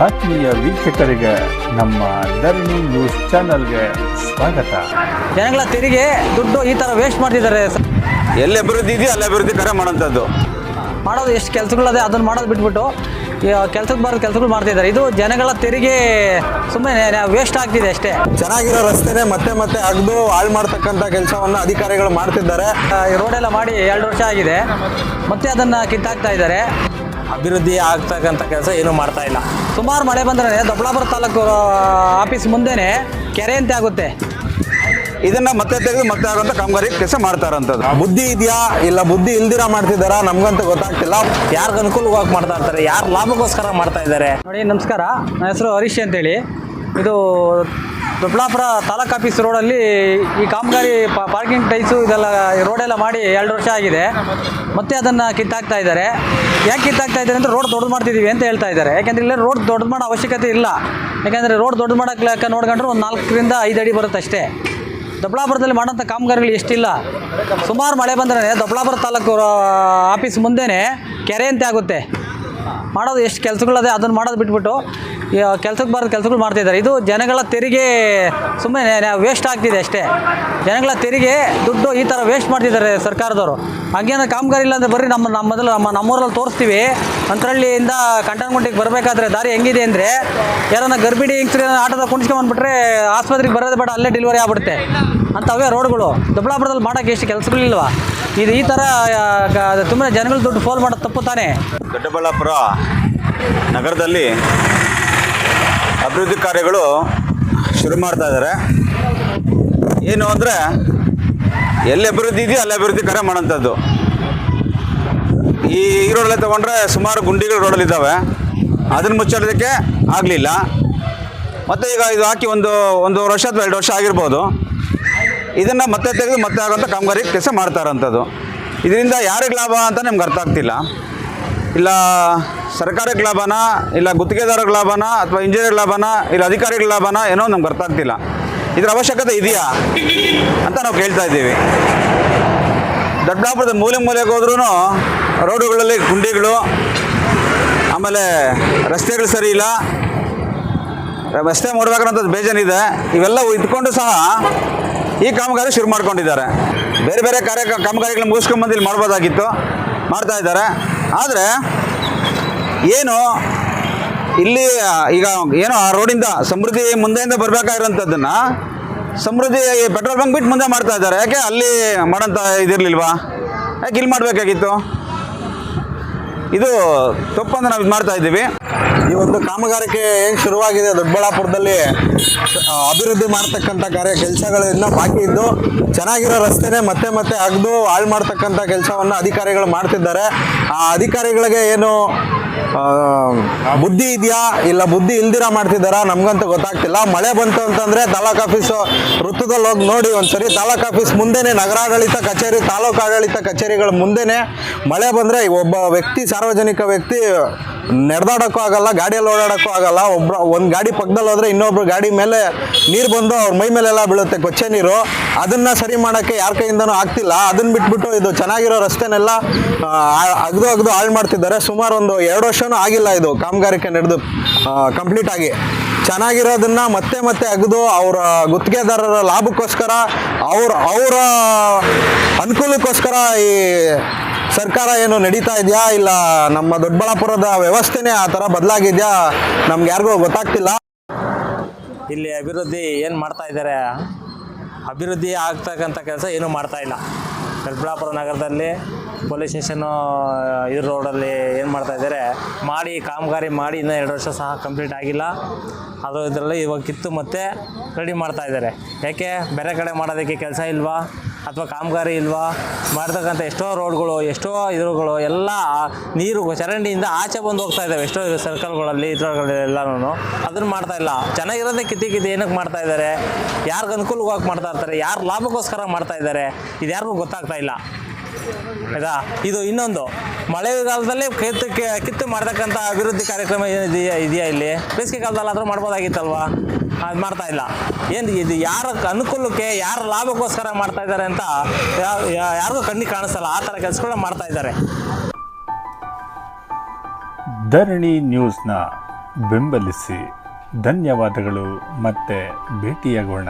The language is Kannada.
ಆತ್ಮೀಯ ವೀಕ್ಷಕರಿಗೆ ನಮ್ಮ ಧರಣಿ ನ್ಯೂಸ್ ಚಾನಲ್ಗೆ ಸ್ವಾಗತ. ಜನಗಳ ತೆರಿಗೆ ದುಡ್ಡು ಈ ಥರ ವೇಸ್ಟ್ ಮಾಡ್ತಿದ್ದಾರೆ. ಸ- ಎಲ್ಲಿ ಅಭಿವೃದ್ಧಿ ಇದೆಯೋ ಅಲ್ಲಿ ಅಭಿವೃದ್ಧಿ ಕರೆ ಮಾಡೋಂಥದ್ದು ಮಾಡೋದು ಎಷ್ಟು ಕೆಲಸಗಳದೆ ಅದನ್ನು ಮಾಡೋದು ಬಿಟ್ಬಿಟ್ಟು ಕೆಲಸಕ್ಕೆ ಬರೋದು ಕೆಲಸಗಳು ಮಾಡ್ತಿದ್ದಾರೆ. ಇದು ಜನಗಳ ತೆರಿಗೆ ಸುಮ್ಮನೆ ವೇಸ್ಟ್ ಆಗ್ತಿದೆ ಅಷ್ಟೇ. ಚೆನ್ನಾಗಿರೋ ರಸ್ತೆನೆ ಮತ್ತೆ ಮತ್ತೆ ಅಗ್ದು ಹಾಳು ಮಾಡ್ತಕ್ಕಂಥ ಕೆಲಸವನ್ನು ಅಧಿಕಾರಿಗಳು ಮಾಡ್ತಿದ್ದಾರೆ. ಆ, ಈ ರೋಡೆಲ್ಲ ಮಾಡಿ ಎರಡು ವರ್ಷ ಆಗಿದೆ. ಮತ್ತೆ ಅದನ್ನು ಕಿತ್ತಾಕ್ತಾ ಇದ್ದಾರೆ. ಅಭಿವೃದ್ಧಿ ಆಗ್ತಕ್ಕಂಥ ಕೆಲಸ ಏನು ಮಾಡ್ತಾ ಇಲ್ಲ. ಸುಮಾರು ಮಳೆ ಬಂದ್ರೆ ದೊಡ್ಡಬಳ್ಳಾಪುರ ತಾಲೂಕು ಆಫೀಸ್ ಮುಂದೆನೆ ಕೆರೆ ಅಂತ ಆಗುತ್ತೆ. ಇದನ್ನ ಮತ್ತೆ ತೆಗೆದು ಮತ್ತೆ ಆಗುವಂತ ಕಾಮಗಾರಿ ಕೆಲಸ ಮಾಡ್ತಾರಂತದ್ದು. ಬುದ್ಧಿ ಇದೆಯಾ? ಇಲ್ಲ ಬುದ್ಧಿ ಇಲ್ದಿರ ಮಾಡ್ತಿದ್ದಾರಾ? ನಮ್ಗಂತೂ ಗೊತ್ತಾಗ್ತಿಲ್ಲ. ಯಾರ್ಗ ಅನುಕೂಲವಾಗಿ ಮಾಡ್ತಾ ಇರ್ತಾರೆ? ಯಾರು ಲಾಭಕ್ಕೋಸ್ಕರ ಮಾಡ್ತಾ ಇದ್ದಾರೆ? ನೋಡಿ ನಮಸ್ಕಾರ. ನನ್ನ ಹೆಸರು ಹರೀಶ್ ಅಂತೇಳಿ. ಇದು ದೊಡ್ಡಬಳ್ಳಾಪುರ ತಾಲೂಕ್ ಆಫೀಸ್ ರೋಡಲ್ಲಿ ಈ ಕಾಮಗಾರಿ ಪಾರ್ಕಿಂಗ್ ಟೈಸು ಇದೆಲ್ಲ ರೋಡೆಲ್ಲ ಮಾಡಿ ಎರಡು ವರ್ಷ ಆಗಿದೆ. ಮತ್ತೆ ಅದನ್ನು ಕಿತ್ತಾಕ್ತಾ ಇದ್ದಾರೆ. ಯಾಕೆ ಕಿತ್ತಾಕ್ತಾ ಇದ್ದಾರೆ ಅಂದರೆ ರೋಡ್ ದೊಡ್ಡದು ಮಾಡ್ತಿದ್ದೀವಿ ಅಂತ ಹೇಳ್ತಾ ಇದ್ದಾರೆ. ಯಾಕೆಂದರೆ ಇಲ್ಲಿ ರೋಡ್ ದೊಡ್ಡದು ಮಾಡೋ ಅವಶ್ಯಕತೆ ಇಲ್ಲ. ಯಾಕೆಂದರೆ ರೋಡ್ ದೊಡ್ಡದು ಮಾಡೋಕ್ಕೆ ನೋಡ್ಕೊಂಡ್ರೆ ಒಂದು ನಾಲ್ಕರಿಂದ ಐದು ಅಡಿ ಬರುತ್ತೆ ಅಷ್ಟೇ. ದೊಡ್ಡಬಳ್ಳಾಪುರದಲ್ಲಿ ಮಾಡೋಂಥ ಕಾಮಗಾರಿಗಳು ಎಷ್ಟಿಲ್ಲ. ಸುಮಾರು ಮಳೆ ಬಂದ್ರೆ ದೊಡ್ಡಬಳ್ಳಾಪುರ ತಾಲೂಕು ಆಫೀಸ್ ಮುಂದೆನೇ ಕೆರೆ ಅಂತೆ ಆಗುತ್ತೆ. ಮಾಡೋದು ಎಷ್ಟು ಕೆಲಸಗಳದೆ ಅದನ್ನು ಮಾಡೋದು ಬಿಟ್ಬಿಟ್ಟು ಕೆಲಸಕ್ಕೆ ಬರೋದು ಕೆಲಸಗಳು ಮಾಡ್ತಿದ್ದಾರೆ ಇದು ಜನಗಳ ತೆರಿಗೆ ಸುಮ್ಮನೆ ವೇಸ್ಟ್ ಆಗ್ತಿದೆ ಅಷ್ಟೇ. ಜನಗಳ ತೆರಿಗೆ ದುಡ್ಡು ಈ ಥರ ವೇಸ್ಟ್ ಮಾಡ್ತಿದ್ದಾರೆ ಸರ್ಕಾರದವರು. ಹಾಗೇನೋ ಕಾಮಗಾರಿ ಇಲ್ಲ ಅಂದರೆ ಬರ್ರಿ, ನಮ್ಮ ನಮ್ಮ ಮೊದಲು ನಮ್ಮ ನಮ್ಮೂರಲ್ಲಿ ತೋರಿಸ್ತೀವಿ. ಅಂತರಳ್ಳಿಯಿಂದ ಕಂಟನ್ಗುಂಟಿಗೆ ಬರಬೇಕಾದ್ರೆ ದಾರಿ ಹೆಂಗಿದೆ ಅಂದರೆ ಯಾರನ್ನ ಗರ್ಭಿಣಿ ಹೆಂಗ್ಸ್ರು ಆಟೋದಾಗ ಕುಣಿಸ್ಕೊಂಡ್ಬಿಟ್ರೆ ಆಸ್ಪತ್ರೆಗೆ ಬರೋದು ಬೇಡ, ಅಲ್ಲೇ ಡೆಲಿವರಿ ಆಗ್ಬಿಡುತ್ತೆ. ಅಂಥವೇ ರೋಡ್ಗಳು. ದೊಡ್ಡಬಳ್ಳಾಪುರದಲ್ಲಿ ಮಾಡೋಕ್ಕೆ ಎಷ್ಟು ಕೆಲಸಗಳಿಲ್ವಾ ಇದು ಈ ಥರ ತುಂಬ ಜನಗಳು ದುಡ್ಡು ಫೋಲ್ ಮಾಡೋದು ತಪ್ಪು ತಾನೇ. ದೊಡ್ಡಬಳ್ಳಾಪುರ ನಗರದಲ್ಲಿ ಅಭಿವೃದ್ಧಿ ಕಾರ್ಯಗಳು ಶುರು ಮಾಡ್ತಾ ಇದ್ದಾರೆ ಏನು ಅಂದರೆ, ಎಲ್ಲಿ ಅಭಿವೃದ್ಧಿ ಇದೆಯೋ ಅಲ್ಲಿ ಅಭಿವೃದ್ಧಿ ಕಾರ್ಯ ಮಾಡೋಂಥದ್ದು ಈ ಈ ರೋಡಲ್ಲೇ ತೊಗೊಂಡ್ರೆ ಸುಮಾರು ಗುಂಡಿಗಳು ರೋಡಲ್ಲಿದ್ದಾವೆ ಅದನ್ನು ಮುಚ್ಚಾಡೋದಕ್ಕೆ ಆಗಲಿಲ್ಲ. ಮತ್ತು ಈಗ ಇದು ಹಾಕಿ ಒಂದು ಒಂದು ವರ್ಷ ಅಥವಾ ಎರಡು ವರ್ಷ ಆಗಿರ್ಬೋದು. ಇದನ್ನು ಮತ್ತೆ ತೆಗೆದು ಮತ್ತೆ ಆಗೋಂಥ ಕಾಮಗಾರಿ ಕೆಲಸ ಮಾಡ್ತಾ ಇರೋಂಥದ್ದು. ಇದರಿಂದ ಯಾರಿಗೆ ಲಾಭ ಅಂತ ನಿಮ್ಗೆ ಅರ್ಥ ಆಗ್ತಿಲ್ಲ. ಇಲ್ಲ ಸರ್ಕಾರಕ್ಕೆ ಲಾಭನ, ಇಲ್ಲ ಗುತ್ತಿಗೆದಾರರ ಲಾಭನ, ಅಥವಾ ಇಂಜಿನಿಯರ್ ಲಾಭನ, ಇಲ್ಲ ಅಧಿಕಾರಿಗಳ ಲಾಭನ, ಏನೋ ನಮ್ಗೆ ಅರ್ಥ ಆಗ್ತಿಲ್ಲ. ಇದರ ಅವಶ್ಯಕತೆ ಇದೆಯಾ? ಅಂತ ನಾವು ಕೇಳ್ತಾ ಇದ್ದೀವಿ. ದೊಡ್ಡಬಳ್ಳಾಪುರದ ಮೂಲೆ ಮೂಲೆಗೆ ಹೋದ್ರೂ ರೋಡುಗಳಲ್ಲಿ ಗುಂಡಿಗಳು, ಆಮೇಲೆ ರಸ್ತೆಗಳು ಸರಿ ಇಲ್ಲ. ರಸ್ತೆ ಮಾಡಬೇಕನ್ನೋಂಥದ್ದು ಬೇಜಾನಿದೆ ಇವೆಲ್ಲ ಇದ್ಕೊಂಡು ಸಹ ಈ ಕಾಮಗಾರಿ ಶುರು ಮಾಡ್ಕೊಂಡಿದ್ದಾರೆ. ಬೇರೆ ಬೇರೆ ಕಾರ್ಯ, ಕಾಮಗಾರಿಗಳನ್ನ ಮುಗಿಸ್ಕೊಂಬಂದು ಇಲ್ಲಿ ಮಾಡ್ಬೋದಾಗಿತ್ತು. ಮಾಡ್ತಾ ಇದ್ದಾರೆ. ಆದರೆ ಏನು ಇಲ್ಲಿ ಈಗ ಏನು ಆ ರೋಡಿಂದ ಸಮೃದ್ಧಿ ಮುಂದೆಯಿಂದ ಬರಬೇಕಾಗಿರೋಂಥದ್ದನ್ನು ಸಮೃದ್ಧಿ ಪೆಟ್ರೋಲ್ ಬಂಕ್ ಬಿಟ್ಟು ಮುಂದೆ ಮಾಡ್ತಾ ಇದ್ದಾರೆ. ಯಾಕೆ ಅಲ್ಲಿ ಮಾಡೋಂಥ ಇದಿರಲಿಲ್ವಾ? ಯಾಕೆ ಇಲ್ಲಿ ಮಾಡಬೇಕಾಗಿತ್ತು? ಇದು ತಪ್ಪಂದ್ರೆ ನಾವು ಇದು ಮಾಡ್ತಾ ಇದ್ದೀವಿ. ಈ ಒಂದು ಕಾಮಗಾರಿಕೆ ಏನು ಶುರುವಾಗಿದೆ? ದೊಡ್ಡಬಳ್ಳಾಪುರದಲ್ಲಿ ಅಭಿವೃದ್ಧಿ ಮಾಡ್ತಕ್ಕಂಥ ಕಾರ್ಯ, ಕೆಲಸಗಳು ಬಾಕಿ ಇದ್ದು ಚೆನ್ನಾಗಿರೋ ರಸ್ತೆನೇ ಮತ್ತೆ ಮತ್ತೆ ಅಗ್ದು ಹಾಳು ಮಾಡ್ತಕ್ಕಂಥ ಕೆಲಸವನ್ನು ಅಧಿಕಾರಿಗಳು ಮಾಡ್ತಿದ್ದಾರೆ. ಆ ಅಧಿಕಾರಿಗಳಿಗೆ ಏನು ಬುದ್ಧಿ ಇದೆಯಾ? ಇಲ್ಲ ಬುದ್ಧಿ ಇಲ್ದಿರ ಮಾಡ್ತಿದ್ದಾರಾ? ನಮ್ಗಂತೂ ಗೊತ್ತಾಗ್ತಿಲ್ಲ. ಮಳೆ ಬಂತು ಅಂತಂದ್ರೆ ತಾಲೂಕ್ ಆಫೀಸು ವೃತ್ತದಲ್ಲಿ ಹೋಗಿ ನೋಡಿ ಒಂದ್ಸರಿ. ತಾಲೂಕ್ ಆಫೀಸ್ ಮುಂದೆನೆ ನಗರಾಡಳಿತ ಕಚೇರಿ, ತಾಲೂಕು ಆಡಳಿತ ಕಚೇರಿಗಳ ಮುಂದೆನೆ ಮಳೆ ಬಂದ್ರೆ ಒಬ್ಬ ವ್ಯಕ್ತಿ, ಸಾರ್ವಜನಿಕ ವ್ಯಕ್ತಿ ನಡೆದಾಡೋಕ್ಕೂ ಆಗಲ್ಲ, ಗಾಡಿಯಲ್ಲಿ ಓಡಾಡೋಕ್ಕೂ ಆಗಲ್ಲ. ಒಬ್ರು, ಒಂದು ಗಾಡಿ ಪಕ್ಕದಲ್ಲಿ ಹೋದ್ರೆ ಇನ್ನೊಬ್ರು ಗಾಡಿ ಮೇಲೆ ನೀರು ಬಂದು ಅವ್ರ ಮೈ ಮೇಲೆಲ್ಲ ಬೀಳುತ್ತೆ ಕೊಚ್ಚೆ ನೀರು. ಅದನ್ನ ಸರಿ ಮಾಡೋಕ್ಕೆ ಯಾರ ಕೈಯಿಂದನೂ ಆಗ್ತಿಲ್ಲ. ಅದನ್ನು ಬಿಟ್ಬಿಟ್ಟು ಇದು ಚೆನ್ನಾಗಿರೋ ರಸ್ತೆನೆಲ್ಲ ಅಗ್ದು ಅಗ್ದು ಹಾಳು ಮಾಡ್ತಿದ್ದಾರೆ. ಸುಮಾರು ಒಂದು ಎರಡು ವರ್ಷನೂ ಆಗಿಲ್ಲ ಇದು. ಕಾಮಗಾರಿಕೆ ನಡೆದು ಕಂಪ್ಲೀಟ್ ಆಗಿ. ಚೆನ್ನಾಗಿರೋದನ್ನ ಮತ್ತೆ ಮತ್ತೆ ಅಗ್ದು ಅವರ ಗುತ್ತಿಗೆದಾರರ ಲಾಭಕ್ಕೋಸ್ಕರ, ಅವ್ರ, ಅವರ ಅನುಕೂಲಕ್ಕೋಸ್ಕರ ಈ ಸರ್ಕಾರ ಏನು ನಡೀತಾ ಇದೆಯಾ ಇಲ್ಲ, ನಮ್ಮ ದೊಡ್ಡಬಳ್ಳಾಪುರದ ವ್ಯವಸ್ಥೆನೇ ಆ ಥರ ಬದಲಾಗಿದೆಯಾ? ನಮ್ಗೆ ಯಾರಿಗೂ ಗೊತ್ತಾಗ್ತಿಲ್ಲ. ಇಲ್ಲಿ ಅಭಿವೃದ್ಧಿ ಏನು ಮಾಡ್ತಾ ಇದ್ದಾರೆ ಅಭಿವೃದ್ಧಿ ಆಗ್ತಕ್ಕಂಥ ಕೆಲಸ ಏನೂ ಮಾಡ್ತಾ ಇಲ್ಲ. ದೊಡ್ಡಬಳ್ಳಾಪುರ ನಗರದಲ್ಲಿ ಪೊಲೀಸ್ ಸ್ಟೇಷನ್ನು ಇದ್ರ ರೋಡಲ್ಲಿ ಏನು ಮಾಡ್ತಾ ಇದ್ದಾರೆ ಮಾಡಿ ಕಾಮಗಾರಿ ಮಾಡಿ ಇನ್ನೂ ಎರಡು ವರ್ಷ ಸಹ ಕಂಪ್ಲೀಟ್ ಆಗಿಲ್ಲ. ಅದು ಇದರಲ್ಲಿ ಇವಾಗ ಕಿತ್ತು ಮತ್ತೆ ರೆಡಿ ಮಾಡ್ತಾ ಇದ್ದಾರೆ ಯಾಕೆ? ಬೇರೆ ಕಡೆ ಮಾಡೋದಕ್ಕೆ ಕೆಲಸ ಇಲ್ವಾ? ಅಥವಾ ಕಾಮಗಾರಿ ಇಲ್ವಾ? ಮಾಡ್ತಕ್ಕಂಥ ಎಷ್ಟೋ ರೋಡ್ಗಳು, ಎಷ್ಟೋ ಇದ್ರುಗಳು ಎಲ್ಲ ನೀರು ಚರಂಡಿಯಿಂದ ಆಚೆ ಬಂದು ಹೋಗ್ತಾ ಇದ್ದಾವೆ ಎಷ್ಟೋ ಸರ್ಕಲ್ಗಳಲ್ಲಿ ಎಲ್ಲನೂ ಅದನ್ನು ಮಾಡ್ತಾ ಇಲ್ಲ. ಚೆನ್ನಾಗಿರೋದೇ ಕಿತ್ತಿ ಕಿತ್ತಿ ಏನಕ್ಕೆ ಮಾಡ್ತಾ ಇದ್ದಾರೆ ಯಾರಿಗೆ ಅನುಕೂಲವಾಗಿ ಮಾಡ್ತಾ ಇರ್ತಾರೆ? ಯಾರು ಲಾಭಕ್ಕೋಸ್ಕರ ಮಾಡ್ತಾ ಇದ್ದಾರೆ ಇದು ಯಾರಿಗೂ ಗೊತ್ತಾಗ್ತಾ ಇಲ್ಲ. ಆಯ್ತಾ? ಇದು ಇನ್ನೊಂದು. ಮಳೆಗಾಲದಲ್ಲಿ ಕಿತ್ತು ಕಿತ್ತು ಮಾಡ್ತಕ್ಕಂಥ ಅಭಿವೃದ್ಧಿ ಕಾರ್ಯಕ್ರಮ ಏನಿದೆಯಾ ಇದೆಯಾ ಇಲ್ಲಿ? ಬೇಸಿಗೆ ಕಾಲದಲ್ಲಿ ಆದರೂ ಮಾಡ್ಬೋದಾಗಿತ್ತಲ್ವಾ? ಅದು ಮಾಡ್ತಾ ಇಲ್ಲ. ಏನು ಇದು ಯಾರ ಅನುಕೂಲಕ್ಕೆ, ಯಾರ ಲಾಭಕ್ಕೋಸ್ಕರ ಮಾಡ್ತಾ ಇದ್ದಾರೆ ಅಂತ ಯಾರಿಗೂ ಕಣ್ಣಿಗೆ ಕಾಣಿಸಲ್ಲ. ಆ ಥರ ಕೆಲಸಗಳನ್ನ ಮಾಡ್ತಾ ಇದ್ದಾರೆ. ಧರಣಿ ನ್ಯೂಸ್ನ ಬೆಂಬಲಿಸಿ. ಧನ್ಯವಾದಗಳು. ಮತ್ತೆ ಭೇಟಿಯಾಗೋಣ.